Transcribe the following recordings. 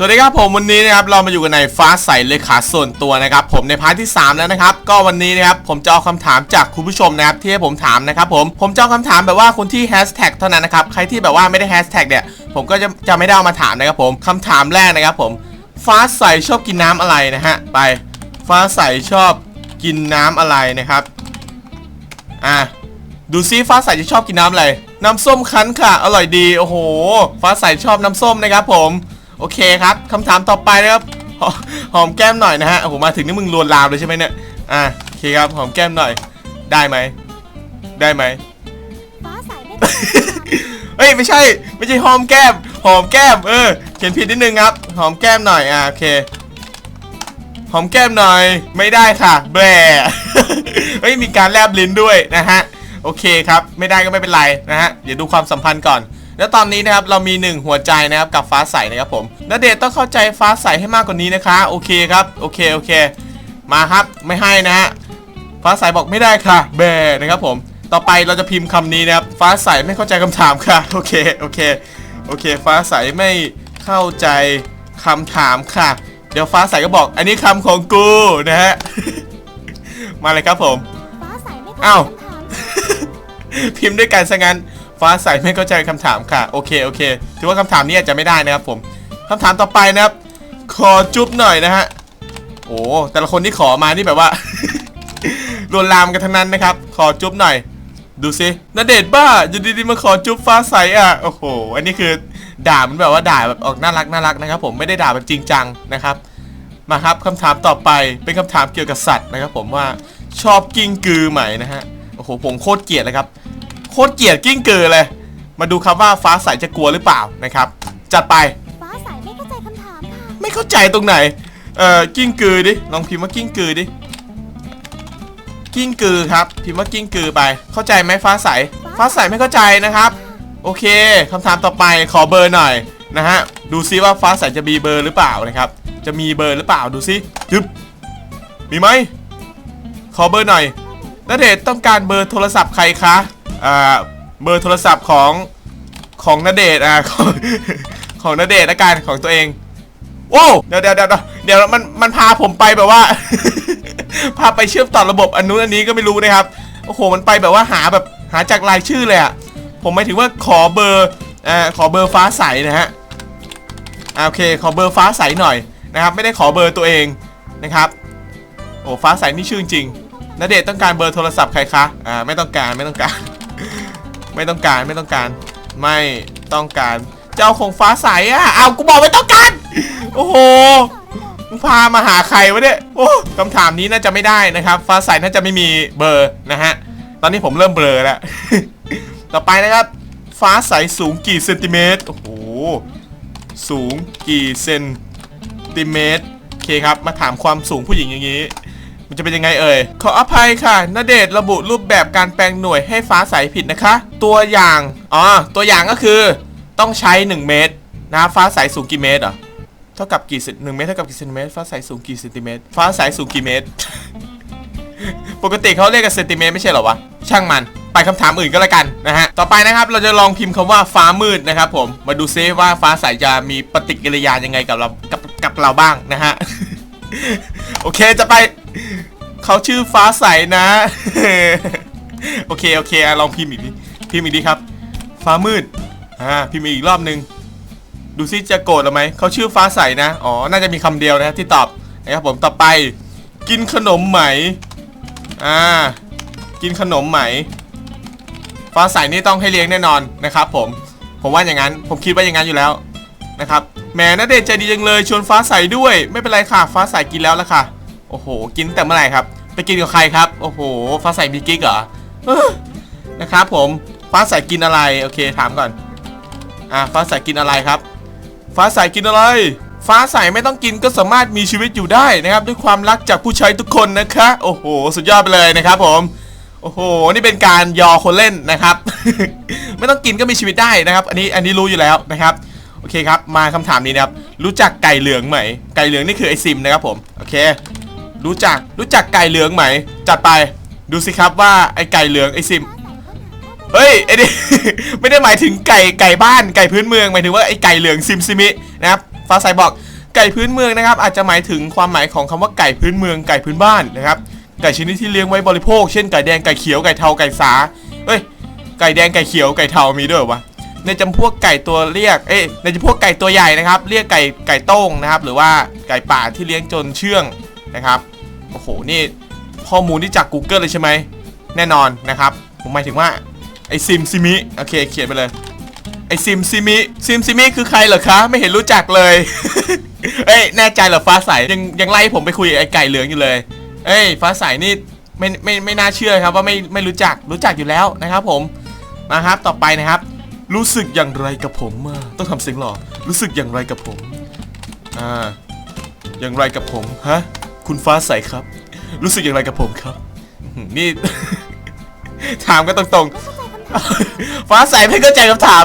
สวัสดีครับผมวันนี้นะครับเรามาอยู่กันในฟ้าใสเลขาส่วนตัวนะครับ ผมในพาร์ทที่ 3 แล้วนะครับ ก็วันนี้นะครับผมจะเอาคำถามจากคุณผู้ชมนะครับที่ให้ผมถามนะครับผมผมจะเอาคำถามแบบว่าคนที่แฮชแท็กเท่านั้นนะครับใครที่แบบว่าไม่ได้แฮชแท็กเนี่ยผมก็จะจะไม่ได้เอามาถามนะครับผมคำถามแรกนะครับ ผมฟ้าใสชอบกินน้ำอะไรนะฮะไปฟ้าใสชอบกินน้ำอะไรนะครับอะดูซิฟ้าใสจะชอบกินน้ำอะไรน้ำส้มคั้นค่ะ อร่อยดีโอ้โห ฟ้าใสชอบน้ำส้มนะครับผม โอเคครับคำถามต่อไปนะครับหอมแก้มหน่อยนะฮะโอ้โหมาถึงนี่มึงลวนลามเลยใช่ไหมเนี่ยอะโอเคครับหอมแก้มหน่อย ได้ไหมได้ไหมเฮ้ยไม่ใช่ไม่ใช่หอมแก้มหอมแก้มเออเขียนผิดนิดนึงครับ หอมแก้มหน่อยอะโอเคหอมแก้มหน่อยไม่ได้ค่ะแบรเฮ้ยมีการแลบลิ้นด้วยนะฮะโอเคครับ ไม่ได้ก็ไม่เป็นไรนะฮะเดี๋ยวดูความสัมพันธ์ก่อน แล้วตอนนี้นะครับเรามีหนึ่งหัวใจนะครับกับฟ้าใสนะครับผมณเดชน์ต้องเข้าใจฟ้าใสให้มากกว่านี้นะคะ โอเคครับโอเคโอเค มาครับไม่ให้นะฮะฟ้าใสบอกไม่ได้ค่ะแบร์นะครับผม ต่อไปเราจะพิมพ์คำนี้นะครับ ฟ้าใสไม่เข้าใจคำถามค่ะโอเคโอเคโอเค ฟ้าใสไม่เข้าใจคำถามค่ะ เดี๋ยวฟ้าใสก็บอก อันนี้คำของกูนะฮะมาเลยครับผมฟ้าใสไม่ต้องอ้าวคำถามพิมพ์ด้วยกันซะงั้น ฟ้าใสไม่เข้าใจคำถามค่ะ โอเคโอเค ถือว่าคำถามนี้อาจจะไม่ได้นะครับผมคำถามต่อไปนะครับ ขอจุ๊บหน่อยนะฮะ โอ้แต่ละคนที่ขอมานี่แบบว่าลวนลามกันทั้งนั้นนะครับ ขอจุ๊บหน่อย ดูสิณเดชบ้าอยู่ดีๆมาขอจุ๊บฟ้าใสอะ โอ้โห อันนี้คือด่ามันแบบว่าด่าแบบออกน่ารักน่ารักนะครับ ผมไม่ได้ด่าแบบจริงจังนะครับ มาครับคำถามต่อไปเป็นคำถามเกี่ยวกับสัตว์นะครับ ผมว่าชอบกิ้งกือไหมนะฮะ โอ้โหผมโคตรเกลียดเลยครับ โคตรเกลียดกิ้งกือเลย มาดูครับว่าฟ้าใสจะกลัวหรือเปล่านะครับ จัดไป ฟ้าใสไม่เข้าใจคำถามค่ะ ไม่เข้าใจตรงไหน เอ่อ กิ้งกือดิ ลองพิมพ์ว่ากิ้งกือดิ กิ้งกือครับ พิมพ์ว่ากิ้งกือไป เข้าใจไหมฟ้าใส ฟ้าใสไม่เข้าใจนะครับ โอเคคำถามต่อไปขอเบอร์หน่อยนะฮะ ดูซิว่าฟ้าใสจะมีเบอร์หรือเปล่านะครับ จะมีเบอร์หรือเปล่า ดูซิจึ๊บ มีไหม ขอเบอร์หน่อยณเดชน์ต้องการเบอร์โทรศัพท์ใครคะ อ่าเบอร์โทรศัพท์ของของณเดชน์อ่าของของณเดชน์ละกันของตัวเองโอ้เดี๋ยวเดี๋ยวเดี๋ยวเดี๋ยวมันมันพาผมไปแบบว่า พาไปเชื่อมต่อระบบอันนู้นอันนี้ก็ไม่รู้นะครับโอ้โหมันไปแบบว่าหาแบบหาจากรายชื่อเลยอะผมหมายถึงว่าขอเบอร์อ่าขอเบอร์ฟ้าใสนะฮะโอเคขอเบอร์ฟ้าใสหน่อยนะครับ ไม่ได้ขอเบอร์ตัวเองนะครับโอ้ฟ้าใสนี่ชื่อจริงณเดชน์ต้องการเบอร์โทรศัพท์ใครคะอ่าไม่ต้องการไม่ต้องการ ไม่ต้องการไม่ต้องการ ไม่ต้องการ เจ้าของฟ้าใสอะเอากูบอกไม่ต้องการ โอ้โหมึงพามาหาใครวะเนี่ยโอ้คำถามนี้น่าจะไม่ได้นะครับ ฟ้าใสน่าจะไม่มีเบอร์นะฮะ ตอนนี้ผมเริ่มเบลอแล้ว ต่อไปนะครับ ฟ้าใสสูงกี่เซนติเมตร โอ้โห สูงกี่เซนติเมตร โอเคครับ มาถามความสูงผู้หญิงอย่างนี้ มันจะเป็นยังไงเอ่ย ขออภัยค่ะณเดชระบุรูปแบบการแปลงหน่วยให้ฟ้าใสผิดนะคะ ตัวอย่าง อ๋อ ตัวอย่างก็คือ ต้องใช้ 1 เมตร นะฟ้าใสสูงกี่เมตรเหรอเท่ากับกี่เซนหนึ่งเมตรเท่ากับกี่เซนติเมตรฟ้าใสสูงกี่เซนติเมตรฟ้าใสสูงกี่เมตร ปกติเขาเรียกกันเซนติเมตรไม่ใช่เหรอวะ ช่างมันไปคำถามอื่นก็แล้วกันนะฮะ ต่อไปนะครับเราจะลองพิมพ์คำว่าฟ้ามืดนะครับผม มาดูซิว่าฟ้าใสจะมีปฏิกิริยายังไงกับเรา กับกับเราบ้างนะฮะ โอเคจะไป เขาชื่อฟ้าใสนะ โอเคโอเคอะลองพิมพ์อีกดิพิมพ์อีกดิครับ ฟ้ามืดอ่าพิมพ์อีกรอบนึง ดูซิจะโกรธหรือไหมเขาชื่อฟ้าใสนะอ๋อน่าจะมีคำเดียวนะที่ตอบนะครับผมต่อไป กินขนมไหมอ่ากินขนมไหม ฟ้าใสนี่ต้องให้เลี้ยงแน่นอนนะครับ ผมผมว่าอย่างนั้น ผมคิดว่าอย่างนั้นอยู่แล้วนะครับแหมนาเดชน์ใจดีจังเลยชวนฟ้าใสด้วย ไม่เป็นไรค่ะ ฟ้าใสกินแล้วละค่ะ โอ้โห กินแต่เมื่อไหร่ครับ ไปกินกับใครครับ โอ้โห ฟ้าใสมีกิ๊กเหรอนะครับผมฟ้าใสกินอะไร โอเค ถามก่อน อ่าฟ้าใสกินอะไรครับ ฟ้าใสกินอะไร ฟ้าใสไม่ต้องกินก็สามารถมีชีวิตอยู่ได้นะครับ ด้วยความรักจากผู้ใช้ทุกคนนะคะ โอ้โห สุดยอดไปเลยนะครับผม โอ้โห นี่เป็นการยอคนเล่นนะครับ ไม่ต้องกินก็มีชีวิตได้นะครับ อันนี้ อันนี้รู้อยู่แล้วนะครับ โอเคครับ มาคำถามนี้นะครับ รู้จักไก่เหลืองไหม ไก่เหลืองนี่คือไอซิมนะครับผม โอเค รู้จักรู้จักไก่เหลืองไหม จัดไป ดูสิครับว่าไอไก่เหลืองไอซิม เฮ้ยไอ้นี่ ไม่ได้หมายถึงไก่ไก่บ้านไก่พื้นเมืองหมายถึงว่าไอ้ไก่เหลืองซิมซิมินะครับฟ้าใสบอกไก่พื้นเมืองนะครับ อาจจะหมายถึงความหมายของคำว่าไก่พื้นเมืองไก่พื้นบ้านนะครับไก่ชนิดที่เลี้ยงไว้บริโภค เช่นไก่แดงไก่เขียวไก่เทาไก่สาเอ้ยไก่แดงไก่เขียวไก่เทามีด้วยวะในจำพวกไก่ตัวเรียกเอ้ยในจำพวกไก่ตัวใหญ่นะครับ เรียกไก่ไก่โต้งนะครับ หรือว่าไก่ป่าที่เลี้ยงจนเชื่อง นะครับโอ้โหนี่ข้อมูลที่จาก Google เลยใช่ไหมแน่นอนนะครับ ผมหมายถึงว่าไอซิมซิมิโอเคเขียนไปเลยไอซิมซิมิซิมซิมิคือใครเหรอคะไม่เห็นรู้จักเลย เอ้ยแน่ใจเหรอฟ้าใสยังยังไล่ผมไปคุยไอไก่เหลืองอยู่เลย เอ้ยฟ้าใสนี่ไม่ไม่ไม่น่าเชื่อครับว่าไม่ไม่รู้จักรู้จักอยู่แล้วนะครับ ผมมาครับต่อไปนะครับ รู้สึกอย่างไรกับผมต้องทำเสียงหล่อรู้สึกอย่างไรกับผมอ่าอย่างไรกับผมฮะ คุณฟ้าใสครับ รู้สึกอย่างไรกับผมครับอื้อหือนี่ ถามกันตรงๆ ฟ้าใสไม่เข้าใจคำถาม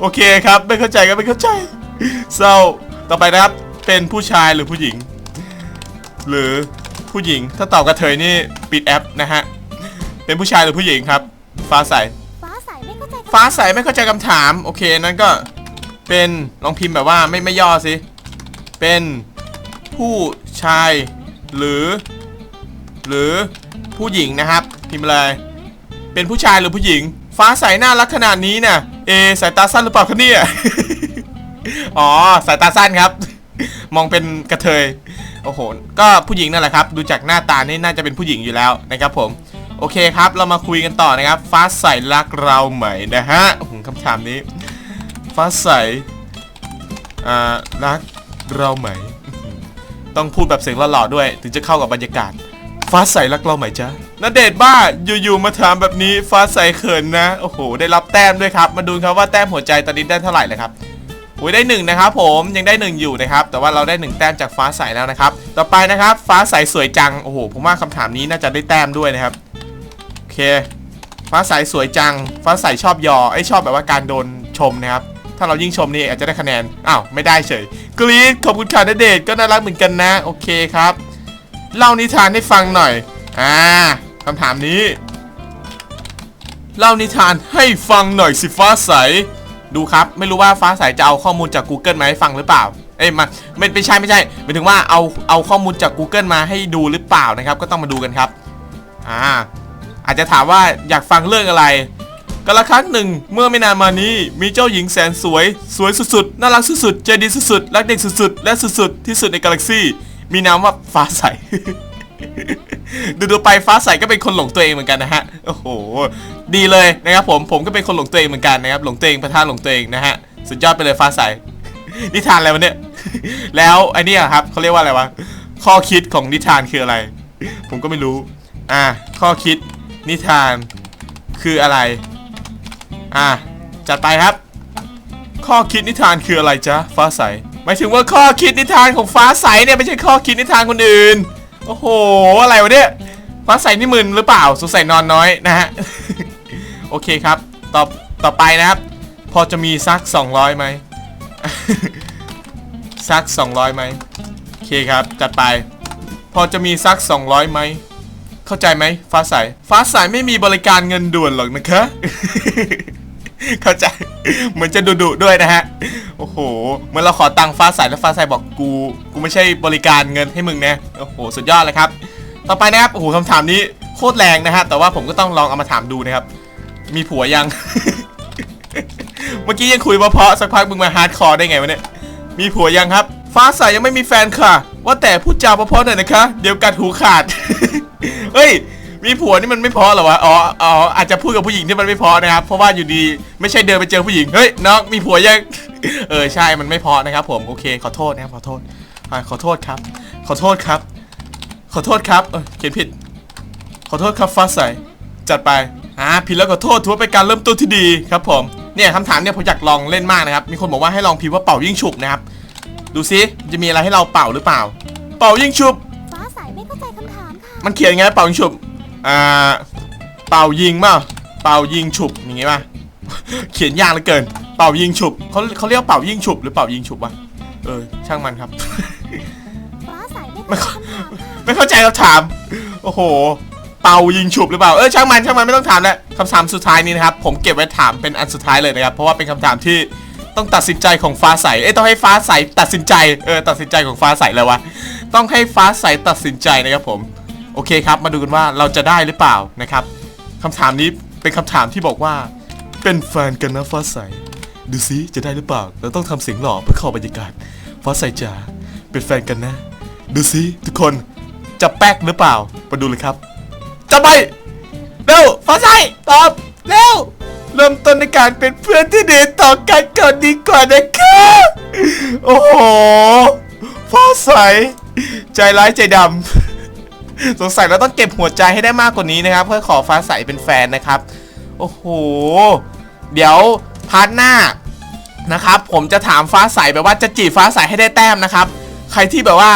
โอเคครับ ไม่เข้าใจก็ไม่เข้าใจเศร้าต่อไปนะครับ เป็นผู้ชายหรือผู้หญิง หรือผู้หญิง ถ้าตอบกระเทยนี่ปิดแอปนะฮะ เป็นผู้ชายหรือผู้หญิงครับ ฟ้าใส ฟ้าใสไม่เข้าใจคำฟ้าใสไม่เข้าใจคำถาม โอเค นั้นก็เป็นลองพิมพ์แบบว่าไม่ไม่ย่อสิ เป็นผู้ชาย หรือ หรือผู้หญิงนะครับ พิมพ์ไปเลยเป็นผู้ชายหรือผู้หญิง ฟ้าใสน่ารักขนาดนี้น่ะเอสายตาสั้นหรือเปล่าคะเนี่ยอ๋อสายตาสั้นครับ มองเป็นกระเทยโอ้โหก็ผู้หญิงนั่นแหละครับดูจากหน้าตานี่น่าจะเป็นผู้หญิงอยู่แล้วนะครับผมโอเคครับ เรามาคุยกันต่อนะครับ ฟ้าใสรักเราไหมนะฮะคำถามนี้ ฟ้าใสอ่ารักเราไหม ต้องพูดแบบเสียงหล่อๆด้วย ถึงจะเข้ากับบรรยากาศ ฟ้าใสรักเราไหมจ๊ะณเดชบ้าอยู่ๆมาถามแบบนี้ฟ้าใสเขินนะ โอ้โห ได้รับแต้มด้วยครับ มาดูครับว่าแต้มหัวใจตอนนี้ได้เท่าไหร่เลยครับโอ้ยได้หนึ่งนะครับผมยังได้หนึ่งอยู่นะครับ แต่ว่าเราได้หนึ่งแต้มจากฟ้าใสแล้วนะครับ ต่อไปนะครับ ฟ้าใสสวยจัง โอ้โห ผมว่าคำถามนี้น่าจะได้แต้มด้วยนะครับ โอเค ฟ้าใสสวยจัง ฟ้าใสชอบยอไอชอบแบบว่าการโดนชมนะครับ ถ้าเรายิ่งชมนี่อาจจะได้คะแนน อ้าว ไม่ได้เฉย กรี๊ดขอบคุณค่ะณเดชก็น่ารักเหมือนกันนะ โอเคครับ เล่านิทานให้ฟังหน่อย อ่าคำถามนี้ เล่านิทานให้ฟังหน่อยสิฟ้าใส ดูครับ ไม่รู้ว่าฟ้าใสจะเอาข้อมูลจาก Google มาให้ฟังหรือเปล่า เอ้ยมาไม่ไม่ใช่ไม่ใช่หมายถึงว่าเอาเอาข้อมูลจาก Google มาให้ดูหรือเปล่านะครับ ก็ต้องมาดูกันครับ อ่า อาจจะถามว่าอยากฟังเรื่องอะไร กาละครั้งหนึ่ง เมื่อไม่นานมานี้มีเจ้าหญิงแสนสวย สวยสุดๆ น่ารักสุดๆ ใจดีสุดๆ รักเด็กสุดๆ และสุดๆ ที่สุดในกาแล็กซี่ มีนามว่าฟ้าใส ดูดูๆไปฟ้าใสก็เป็นคนหลงตัวเองเหมือนกันนะฮะ โอ้โห ดีเลยนะครับผม ผมก็เป็นคนหลงตัวเองเหมือนกันนะครับ หลงตัวเองประท่าหลงตัวเองนะฮะ สุดยอดไปเลยฟ้าใส นิทานอะไรวะเนี่ย แล้วไอเนี้ยครับเขาเรียกว่าอะไรวะ ข้อคิดของนิทานคืออะไร ผมก็ไม่รู้ อ่า ข้อคิดนิทานคืออะไร อ่าจัดไปครับ ข้อคิดนิทานคืออะไรจ๊ะฟ้าใสหมายถึงว่าข้อคิดนิทานของฟ้าใสเนี่ยไม่ใช่ข้อคิดนิทานคนอื่น โอ้โห อะไรวะเนี่ยฟ้าใสนี่มึนหรือเปล่าสงสัยนอนน้อยนะฮะ โอเคครับ ต่อ ต่อไปนะครับ พอจะมีสัก 200ไหมสัก 200ไหมโอเคครับ จัดไป พอจะมีสัก 200ไหม เข้าใจไหมฟ้าใส ฟ้าใสไม่มีบริการเงินด่วนหรอกนะคะ เข้าใจ เหมือนจะดุดุด้วยนะฮะ โอ้โห เหมื่อนเราขอตังค์ฟ้าใสแล้วฟ้าใสบอกกู กูไม่ใช่บริการเงินให้มึงนะ โอ้โห สุดยอดเลยครับ ต่อไปนะครับ โอ้โหคำถามนี้โคตรแรงนะฮะ แต่ว่าผมก็ต้องลองเอามาถามดูนะครับ มีผัวยัง เมื่อกี้ยังคุยเพาะๆสักพักมึงมาฮาร์ดคอร์ได้ไงวะเนี่ย มีผัวยังครับ ฟ้าใสยังไม่มีแฟนค่ะ ว่าแต่พูดจาเพาะๆหน่อยนะคะ เดี๋ยวกัดหูขาด เฮ้ย มีผัวนี่มันไม่เพอเหรอวะ อ๋อ อ๋อ อาจจะพูดกับผู้หญิงที่มันไม่เพอนะครับ เพราะว่าอยู่ดีไม่ใช่เดินไปเจอผู้หญิง เฮ้ยน้องมีผัวยัง เออใช่ มันไม่เพอนะครับ ผม โอเค ขอโทษนะครับ ขอโทษอ่าขอโทษครับ ขอโทษครับ ขอโทษครับ เออเขียนผิด ขอโทษครับฟ้าใส จัดไป อ่า ผิดแล้วขอโทษถือว่าเป็นการเริ่มต้นที่ดีครับผม เนี่ยคำถามเนี่ยผมอยากลองเล่นมากนะครับ มีคนบอกว่าให้ลองพิมพ์ว่าเป่ายิ่งฉุบนะครับ ดูซิ จะมีอะไรให้เราเป่าหรือเปล่า เป่ายิ่งฉุบ ฟ้าใสไม่เข้าใจคำถามค่ะ มันเขียนยังไงเป่ายิงฉุบ อ่าเป่ายิงเปล่าเป่ายิงฉุบอย่างงี้ป่ะ เขียนยากเหลือเกิน เป่ายิงฉุบเขาเขาเรียกเป่ายิงฉุบหรือเป่ายิงฉุบวะเออ ช่างมันครับ ฟ้าใสไม่เข้าใจคำถามค่ะไม่เข้าใจคำถาม โอ้โห เป่ายิงฉุบหรือเปล่า เออช่างมันช่างมันไม่ต้องถามแล้วคำถามสุดท้ายนี้นะครับ ผมเก็บไว้ถามเป็นอันสุดท้ายเลยนะครับ เพราะว่าเป็นคำถามที่ต้องตัดสินใจของฟ้าใส เอ้ยต้องให้ฟ้าใสตัดสินใจ เออตัดสินใจของฟ้าใสเลยวะ ต้องให้ฟ้าใสตัดสินใจนะครับผม โอเคครับ มาดูกันว่าเราจะได้หรือเปล่านะครับคำถามนี้เป็นคำถามที่บอกว่า เป็นแฟนกันนะฟ้าใส ดูซิจะได้หรือเปล่า เราต้องทำเสียงหล่อเพื่อเข้าบรรยากาศฟ้าใสจ๋าเป็นแฟนกันนะ ดูซิทุกคนจะแป๊กหรือเปล่ามาดูเลยครับ จะไปเร็วฟ้าใสตอบเร็วเริ่มต้นในการเป็นเพื่อนที่ดีต่อกันก่อนดีกว่านะครับโอ้โหฟ้าใส ใจร้ายใจดำ สงสัยเราต้องเก็บหัวใจให้ได้มากกว่านี้นะครับเพื่อขอฟ้าใสเป็นแฟนนะครับ โอ้โห เดี๋ยวพาร์ทหน้านะครับ ผมจะถามฟ้าใสแบบว่าจะจีบฟ้าใสให้ได้แต้มนะครับ ใครที่แบบว่า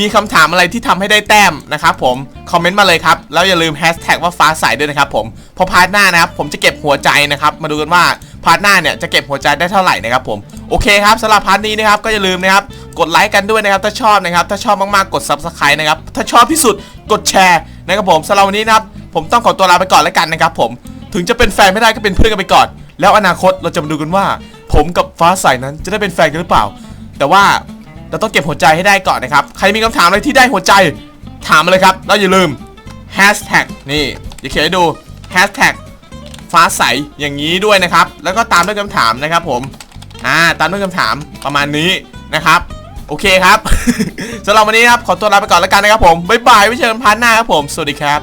มีคำถามอะไรที่ทำให้ได้แต้มนะครับผม คอมเมนต์มาเลยครับ แล้วอย่าลืมแฮชแท็กว่าฟ้าใสด้วยนะครับผมพอพาร์ทหน้านะครับ ผมจะเก็บหัวใจนะครับ มาดูกันว่าพาร์ทหน้าเนี่ยจะเก็บหัวใจได้เท่าไหร่นะครับผม โอเคครับสำหรับพาร์ทนี้นะครับก็อย่าลืมนะครับ กดไลค์กันด้วยนะครับถ้าชอบนะครับ ถ้าชอบมากๆกด subscribe นะครับ ถ้าชอบที่สุด กดแชร์นะครับผมสำหรับวันนี้นะครับผมต้องขอตัวลาไปก่อนแล้วกันนะครับผมถึงจะเป็นแฟนไม่ได้ก็เป็นเพื่อนกันไปก่อน แล้วอนาคตเราจะมาดูกันว่า ผมกับฟ้าใสนั้นจะได้เป็นแฟนกันหรือเปล่า แต่ว่าเราต้องเก็บหัวใจให้ได้ก่อนนะครับ ใครมีคำถามอะไรที่ได้หัวใจถามมาเลยครับ แล้วอย่าลืม hashtag นี่จะเขียนให้ดู hashtag ฟ้าใสอย่างนี้ด้วยนะครับ แล้วก็ตามด้วยคำถามนะครับผม อ่า ตามด้วยคำถามประมาณนี้นะครับ โอเคครับ สำหรับวันนี้ครับ ขอตัวลาไปก่อนแล้วกันนะครับผม บ๊ายบายไว้เจอกันพันหน้าครับผม สวัสดีครับ